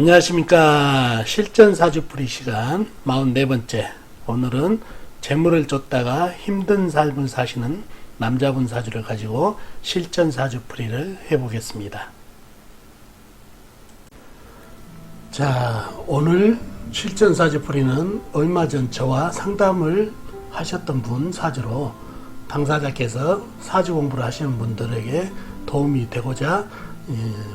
안녕하십니까. 실전사주풀이 시간 44번째. 오늘은 재물을 쫓다가 힘든 삶을 사시는 남자분 사주를 가지고 실전사주풀이를 해보겠습니다. 자, 오늘 실전사주풀이는 얼마 전 저와 상담을 하셨던 분 사주로 당사자께서 사주 공부를 하시는 분들에게 도움이 되고자 예,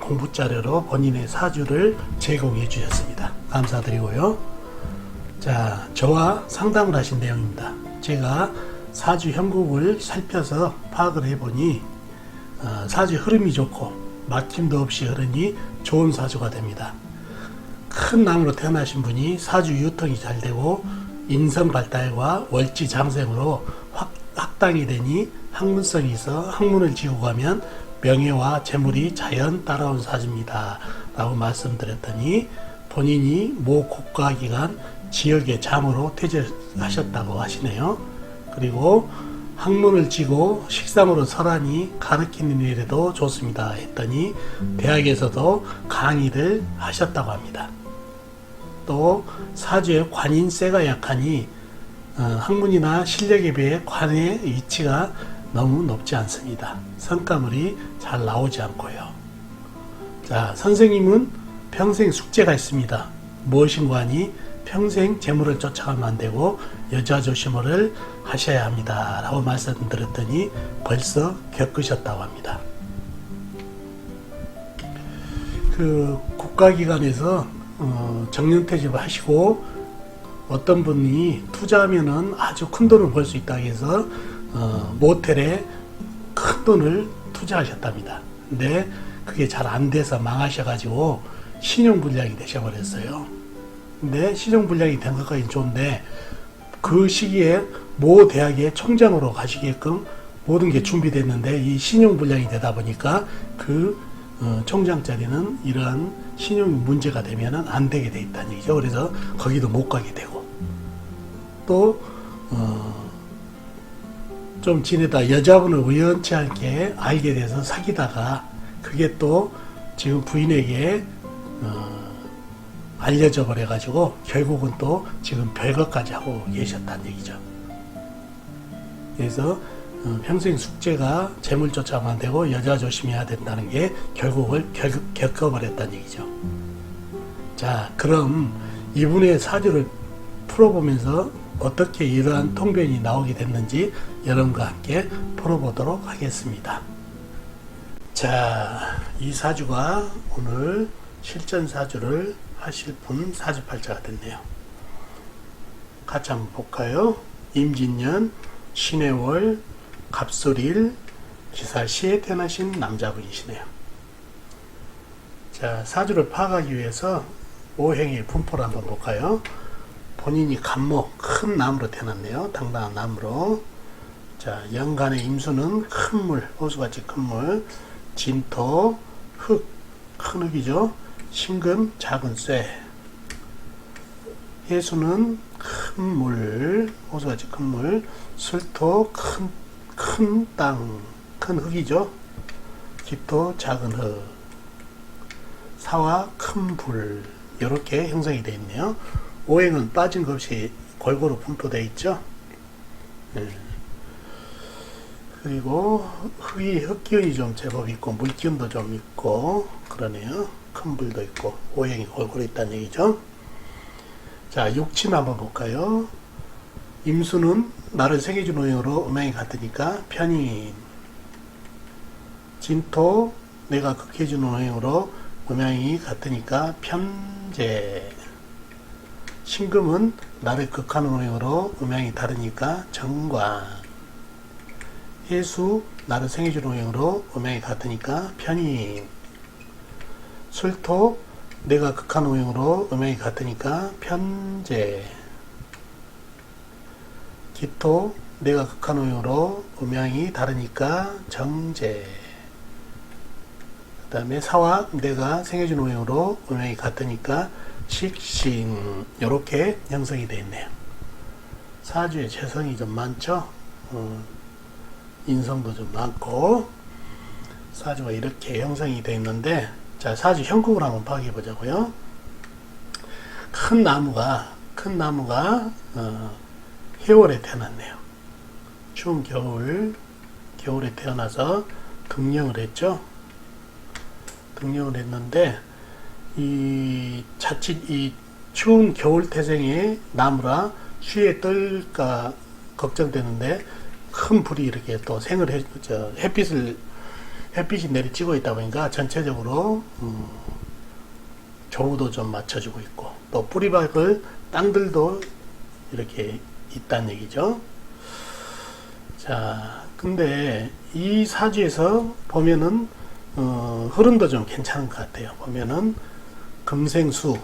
공부 자료로 본인의 사주를 제공해 주셨습니다. 감사드리고요. 자, 저와 상담을 하신 내용입니다. 제가 사주 형국을 살펴서 파악을 해보니 어, 사주 흐름이 좋고 막힘도 없이 흐르니 좋은 사주가 됩니다. 큰 나무로 태어나신 분이 사주 유통이 잘 되고 인성 발달과 월지 장생으로 확, 확당이 되니 학문성이 있어 학문을 지고 가면 명예와 재물이 자연 따라온 사주입니다. 라고 말씀드렸더니 본인이 모 국가기관 지역의 장으로 퇴직하셨다고 하시네요. 그리고 학문을 지고 식상으로 설하니 가르치는 일에도 좋습니다. 했더니 대학에서도 강의를 하셨다고 합니다. 또 사주의 관인세가 약하니 어, 학문이나 실력에 비해 관의 위치가 너무 높지 않습니다. 성과물이 잘 나오지 않고요. 자, 선생님은 평생 숙제가 있습니다. 무엇인가 하니 평생 재물을 쫓아가면 안 되고 여자 조심을 하셔야 합니다. 라고 말씀드렸더니 벌써 겪으셨다고 합니다. 그 국가기관에서 어, 정년퇴직을 하시고 어떤 분이 투자하면은 아주 큰 돈을 벌 수 있다고 해서 어, 모텔에 큰 돈을 투자하셨답니다. 근데 그게 잘 안 돼서 망하셔가지고 신용불량이 되셔버렸어요. 근데 신용불량이 된 것까지 좋은데 그 시기에 모 대학의 총장으로 가시게끔 모든 게 준비됐는데 이 신용불량이 되다 보니까 그 어, 총장 자리는 이러한 신용 문제가 되면은 안 되게 돼 있다는 얘기죠. 그래서 거기도 못 가게 되고 또 어, 좀 지내다 여자분을 우연치 않게 알게 돼서 사귀다가 그게 또 지금 부인에게 어, 알려져 버려가지고 결국은 또 지금 별것까지 하고 계셨다는 얘기죠. 그래서 어, 평생 숙제가 재물 안 되고 여자 조심해야 된다는 게 결국을 겪, 겪어버렸다는 얘기죠. 자, 그럼 이분의 사주를 풀어보면서 어떻게 이러한 통변이 나오게 됐는지 여러분과 함께 풀어보도록 하겠습니다. 자, 이 사주가 오늘 실전 사주를 하실 분 사주팔자가 됐네요. 같이 한번 볼까요? 임진년, 신해월, 갑술일, 기사시에 태어나신 남자분이시네요. 자, 사주를 파악하기 위해서 오행의 분포를 한번 볼까요? 본인이 간목, 큰 나무로 태어났네요. 당당한 나무로. 자, 연간의 임수는 큰 물, 호수같이 큰 물, 진토, 흙, 큰 흙이죠. 신금, 작은 쇠. 해수는 큰 물, 호수같이 큰 물, 술토, 큰, 큰 땅, 큰 흙이죠. 기토, 작은 흙. 사와, 큰 불. 이렇게 형성이 되어 있네요. 오행은 빠진 것 없이 골고루 분포되어 있죠. 예. 그리고 흙이 흙기운이 좀 제법 있고 물기운도 좀 있고 그러네요. 큰 불도 있고 오행이 골고루 있다는 얘기죠. 자 육친 한번 볼까요? 임수는 나를 새겨준 오행으로 음양이 같으니까 편인 진토 내가 극해준 오행으로 음양이 같으니까 편제 신금은 나를 극하는 오행으로 음양이 다르니까 정관 해수 나를 생해주는 오행으로 음양이 같으니까 편인 술토 내가 극하는 오행으로 음양이 같으니까 편제. 기토 내가 극하는 오행으로 음양이 다르니까 정제 그 다음에 사와 내가 생해준 오행으로 음양이 같으니까 식신 이렇게 형성이 되어 있네요. 사주에 재성이 좀 많죠. 어, 인성도 좀 많고 사주가 이렇게 형성이 되어 있는데 자 사주 형국을 한번 파악해 보자고요. 큰 나무가 큰 나무가 어, 해월에 태어났네요. 추운 겨울 겨울에 태어나서 등령을 했죠. 등령을 했는데 이 자칫 이 추운 겨울 태생의 나무라 쉬에 뜰까 걱정되는데 큰 불이 이렇게 또 생을 해, 저 햇빛을 햇빛이 내리쬐고 있다 보니까 전체적으로 음, 조우도 좀 맞춰주고 있고 또 뿌리박을 땅들도 이렇게 있다는 얘기죠. 자, 근데 이 사주에서 보면은 어, 흐름도 좀 괜찮은 것 같아요. 보면은 금생수,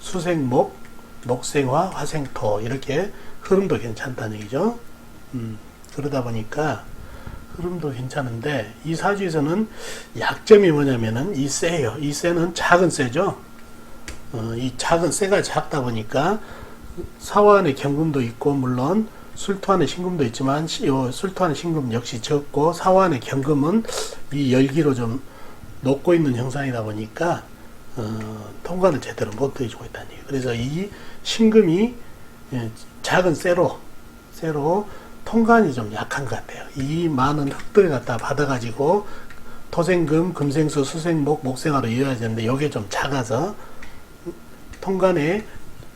수생목, 목생화, 화생토 이렇게 흐름도 괜찮다는 얘기죠. 음, 그러다 보니까 흐름도 괜찮은데 이 사주에서는 약점이 뭐냐면은 이 쇠요. 이 쇠는 작은 쇠죠. 어, 이 작은 쇠가 작다 보니까 사화안에 경금도 있고 물론 술토안에 신금도 있지만 시- 요 술토안에 신금 역시 적고 사화안에 경금은 이 열기로 좀 녹고 있는 형상이다 보니까 어, 통관을 제대로 못 해주고 있다는 얘기예요. 그래서 이 신금이 예, 작은 쇠로 쇠로 통관이 좀 약한 것 같아요. 이 많은 흙들을 갖다 받아가지고 토생금, 금생수, 수생목, 목생화로 이어야 되는데 이게 좀 작아서 통관에 에,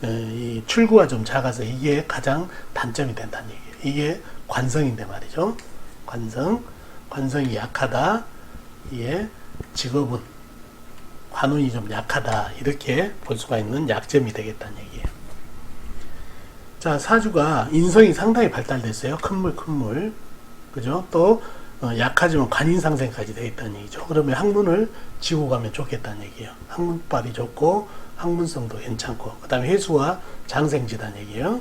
이 출구가 좀 작아서 이게 가장 단점이 된다는 얘기예요. 이게 관성인데 말이죠. 관성, 관성이 약하다. 이게 직업은 관운이 좀 약하다. 이렇게 볼 수가 있는 약점이 되겠다는 얘기예요. 자, 사주가 인성이 상당히 발달됐어요. 큰 물, 큰 물. 그죠? 또, 어, 약하지만 관인상생까지 되어 있다는 얘기죠. 그러면 학문을 지고 가면 좋겠다는 얘기예요. 학문빨이 좋고, 학문성도 괜찮고, 그 다음에 해수와 장생지다는 얘기예요.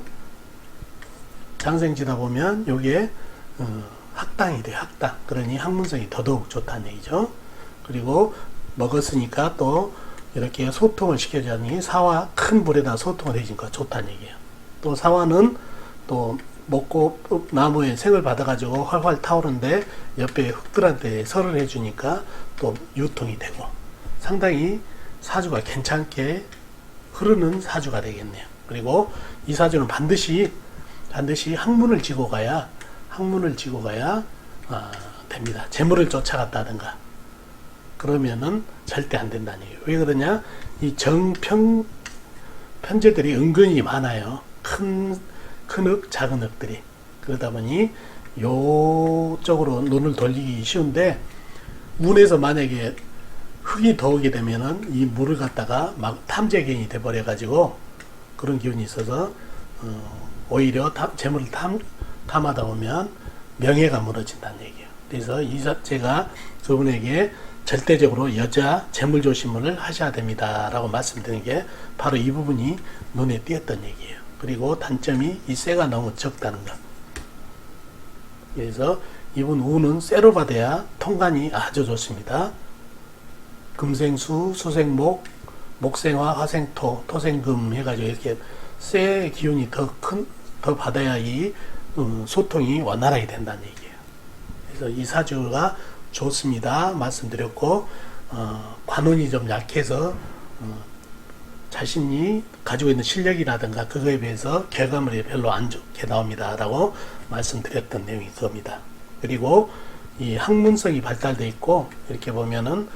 장생지다 보면, 요게, 어, 학당이 돼요, 학당. 그러니 학문성이 더더욱 좋다는 얘기죠. 그리고 먹었으니까 또, 이렇게 소통을 시켜주니 사와 큰 불에다 소통을 해주니까 좋다는 얘기예요. 또 사화는 또 먹고 또 나무에 생을 받아가지고 활활 타오르는데 옆에 흙들한테 설을 해주니까 또 유통이 되고 상당히 사주가 괜찮게 흐르는 사주가 되겠네요. 그리고 이 사주는 반드시 반드시 학문을 지고 가야 학문을 지고 가야 아, 됩니다. 재물을 쫓아갔다든가 그러면은 절대 안 얘기예요. 왜 그러냐? 이 정평 편제들이 은근히 많아요. 큰, 큰 흙, 작은 흙들이. 그러다 보니, 요쪽으로 눈을 돌리기 쉬운데, 문에서 만약에 흙이 더 오게 되면은 이 물을 갖다가 막 탐재견이 돼 버려 가지고, 그런 기운이 있어서, 어, 오히려 탐, 재물을 탐, 탐하다 보면 명예가 무너진다는 얘기예요. 그래서 이, 자- 제가 그분에게 절대적으로 여자 재물 조심을 하셔야 됩니다. 라고 말씀드린 게 바로 이 부분이 눈에 띄었던 얘기예요. 그리고 단점이 이 쇠가 너무 적다는 것. 그래서 이분 우는 쇠로 받아야 통관이 아주 좋습니다. 금생수, 수생목, 목생화, 화생토, 토생금 해가지고 이렇게 쇠 기운이 더 큰, 더 받아야 이 음, 소통이 원활하게 된다는 얘기예요. 그래서 이 사주가 좋습니다. 말씀드렸고, 어, 관운이 좀 약해서, 어, 자신이 가지고 있는 실력이라든가 그거에 비해서 결과물이 별로 안 좋게 나옵니다. 라고 말씀드렸던 내용이 그겁니다. 그리고 이 학문성이 발달돼 있고, 이렇게 보면은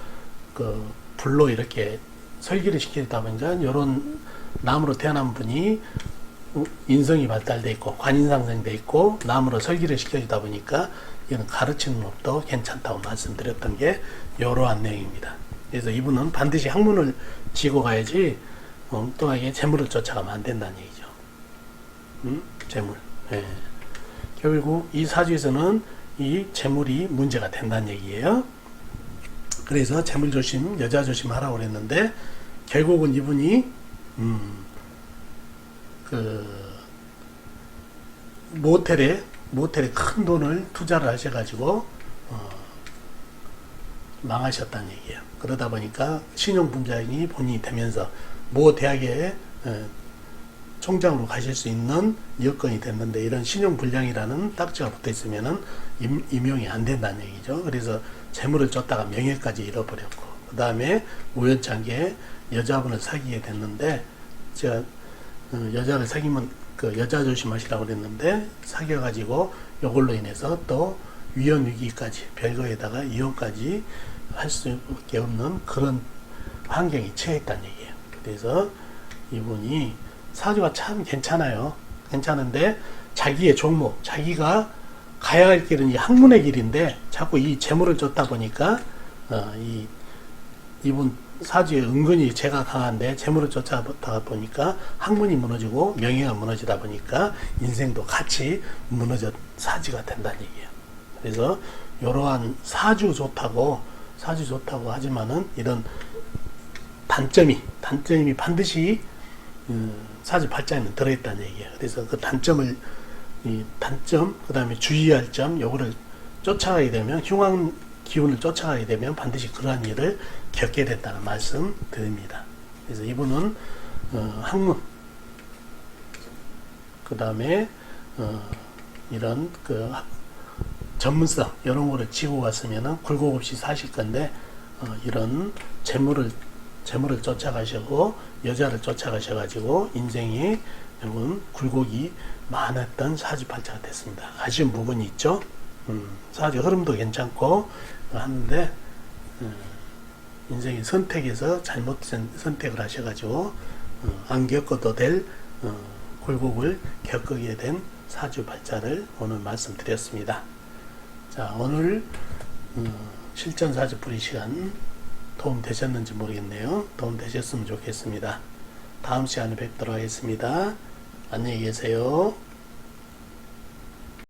그 불로 이렇게 설계를 시키다 보니까 이런 나무로 태어난 분이 인성이 발달돼 있고 관인상생돼 있고 나무로 설계를 시켜주다 보니까 이는 가르치는 법도 괜찮다고 말씀드렸던 게 이러한 내용입니다. 그래서 이분은 반드시 학문을 지고 가야지 엉뚱하게 재물을 쫓아가면 안 된다는 얘기죠. 음? 재물. 예. 결국 이 사주에서는 이 재물이 문제가 된다는 얘기예요. 그래서 재물 조심, 여자 조심 하라고 그랬는데 결국은 이분이 음, 그 모텔에 모텔에 큰 돈을 투자를 하셔가지고 어, 망하셨다는 얘기예요. 그러다 보니까 신용 분자인이 본인이 되면서 모 대학에 어, 총장으로 가실 수 있는 여건이 됐는데 이런 신용 불량이라는 딱지가 붙어 있으면은 임, 임용이 안 된다는 얘기죠. 그래서 재물을 쫓다가 명예까지 잃어버렸고 그 다음에 우연찮게 여자분을 사귀게 됐는데 제가 어, 여자를 사귀면 그 여자 조심하시라고 그랬는데 사귀어가지고 요걸로 인해서 또 위험 위기까지 별거에다가 이혼까지 할 수밖에 없는 그런 환경에 처했다는 얘기예요. 그래서 이분이 사주가 참 괜찮아요. 괜찮은데 자기의 종목, 자기가 가야 할 길은 이 학문의 길인데 자꾸 이 재물을 쫓다 보니까 어, 이 이분 사주에 은근히 제가 강한데 재물을 쫓아다 보니까 학문이 무너지고 명예가 무너지다 보니까 인생도 같이 무너져 사지가 된다는 얘기예요. 그래서 이러한 사주 좋다고 사주 좋다고 하지만은 이런 단점이 단점이 반드시 음, 사주 팔자에는 들어있다는 얘기예요. 그래서 그 단점을 이 단점 그 다음에 주의할 점 요거를 쫓아가게 되면 흉왕 기운을 쫓아가게 되면 반드시 그러한 일을 겪게 된다는 말씀 드립니다. 그래서 이분은 어, 학문 그 다음에 어, 이런 그 전문성 이런 거를 지고 갔으면은 굴곡 없이 사실 건데 어, 이런 재물을 재물을 쫓아가시고 여자를 쫓아가셔가지고 인생이 여러분 굴곡이 많았던 사주팔자가 됐습니다. 아쉬운 부분이 있죠. 음, 사주 흐름도 괜찮고 하는데 음, 인생의 선택에서 잘못된 선택을 하셔가지고 어, 안 겪어도 될 어, 굴곡을 겪게 된 사주팔자를 오늘 말씀드렸습니다. 자 오늘 음, 실전 사주풀이 시간 도움 되셨는지 모르겠네요. 도움 되셨으면 좋겠습니다. 다음 시간에 뵙도록 하겠습니다. 안녕히 계세요.